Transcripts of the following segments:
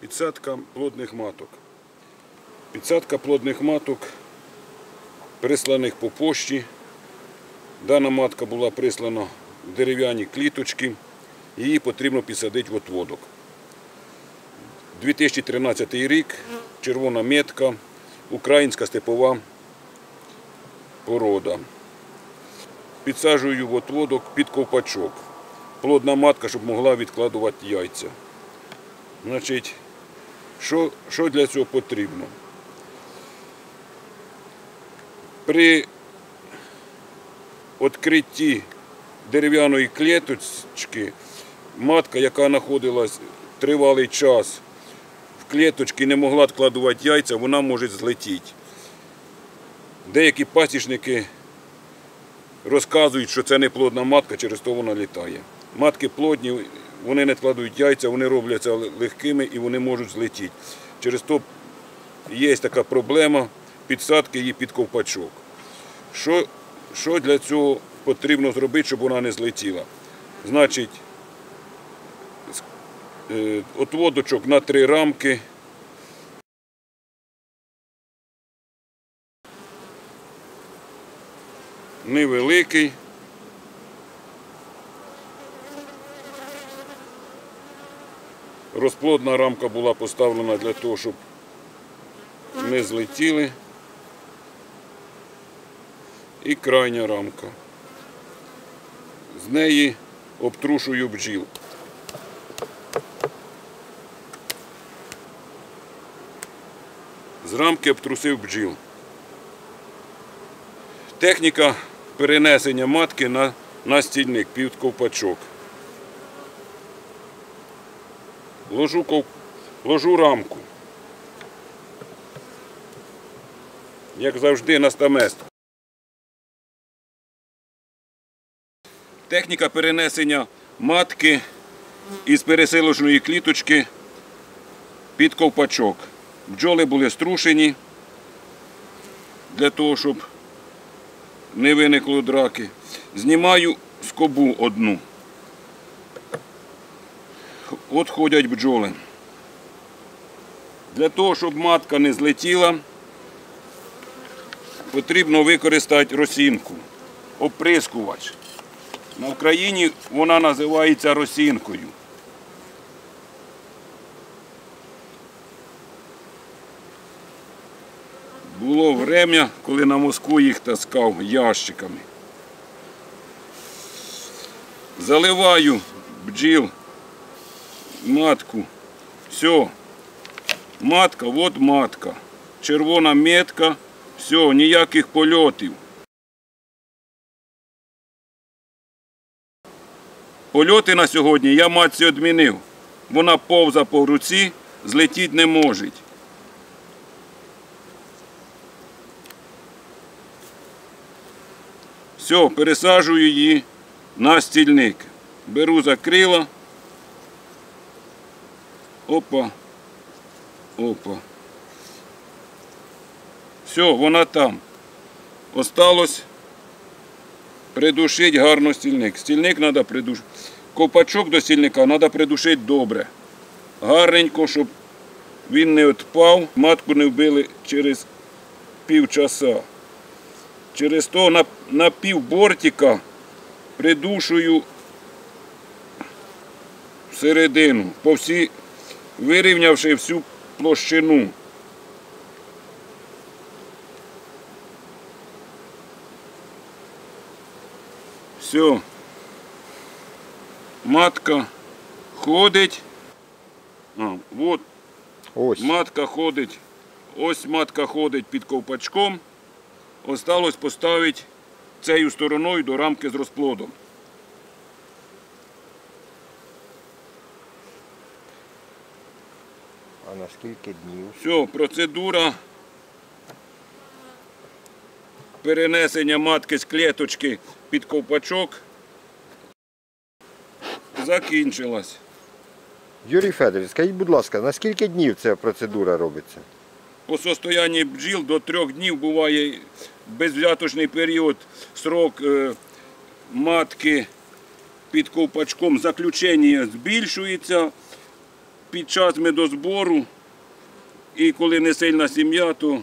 Підсадка плодних маток. Підсадка плодних маток, присланих по пошті. Дана матка була прислана в дерев'яні кліточки. Її потрібно підсадити в отводок. 2013 рік, червона метка, українська степова порода. Підсаджую в отводок під ковпачок. Плодна матка, щоб могла відкладувати яйця. Значить, що, що для цього потрібно? При відкритті дерев'яної клеточки матка, яка знаходилась тривалий час в клеточці, не могла відкладувати яйця, вона може злетіти. Деякі пасічники розказують, що це не плодна матка, через то вона літає. Матки плодні, вони не складують яйця, вони робляться легкими і вони можуть злетіти. Через то є така проблема підсадки її під ковпачок. Що, що для цього потрібно зробити, щоб вона не злетіла? Значить, е, отводочок на три рамки. Невеликий. Розплодна рамка була поставлена для того, щоб не злетіли. І крайня рамка. З неї обтрушую бджіл. З рамки обтрусив бджіл. Техніка перенесення матки на, на стільник під ковпачок. Ложу. Ложу рамку. Як завжди на стамест. Техніка перенесення матки із пересилочної кліточки під ковпачок. Бджоли були струшені для того, щоб не виникло драки. Знімаю скобу одну. От ходять бджоли. Для того, щоб матка не злетіла, потрібно використати росінку, оприскувач. На Україні вона називається росінкою. Було время, коли на Москву їх таскав ящиками. Заливаю бджіл, матку. Все. Матка, от матка. Червона метка. Все, ніяких польотів. Польоти на сьогодні я матці відмінив. Вона повза по руці, злетіти не може. Все, пересаджую її на стільник. Беру за крила. Опа. Опа. Все, вона там. Осталось придушити гарно стільник. Стільник треба придушити. Копачок до стільника треба придушити добре. Гарненько, щоб він не відпав, матку не вбили через півчаса. Через то на, на пів бортика придушую всередину, по всі, вирівнявши всю площину. Все. Матка ходить. А, от Ось. матка ходить. Ось матка ходить під ковпачком. Осталось поставити цією стороною до рамки з розплодом. А на скільки днів? Все, процедура перенесення матки з клеточки під ковпачок закінчилась. Юрій Федорович, скажіть, будь ласка, на скільки днів ця процедура робиться? По состоянні бджіл до трьох днів буває безвзяточний період, срок е, матки під ковпачком заключення збільшується, під час медозбору і коли не сильна сім'я, то,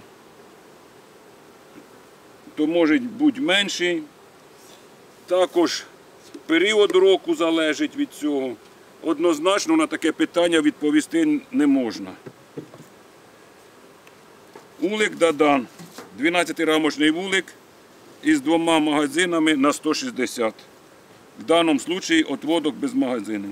то може бути менший. Також період року залежить від цього. Однозначно на таке питання відповісти не можна. Улик Дадан. 12-рамочний вулик із двома магазинами на 160. В даному випадку отводок без магазину.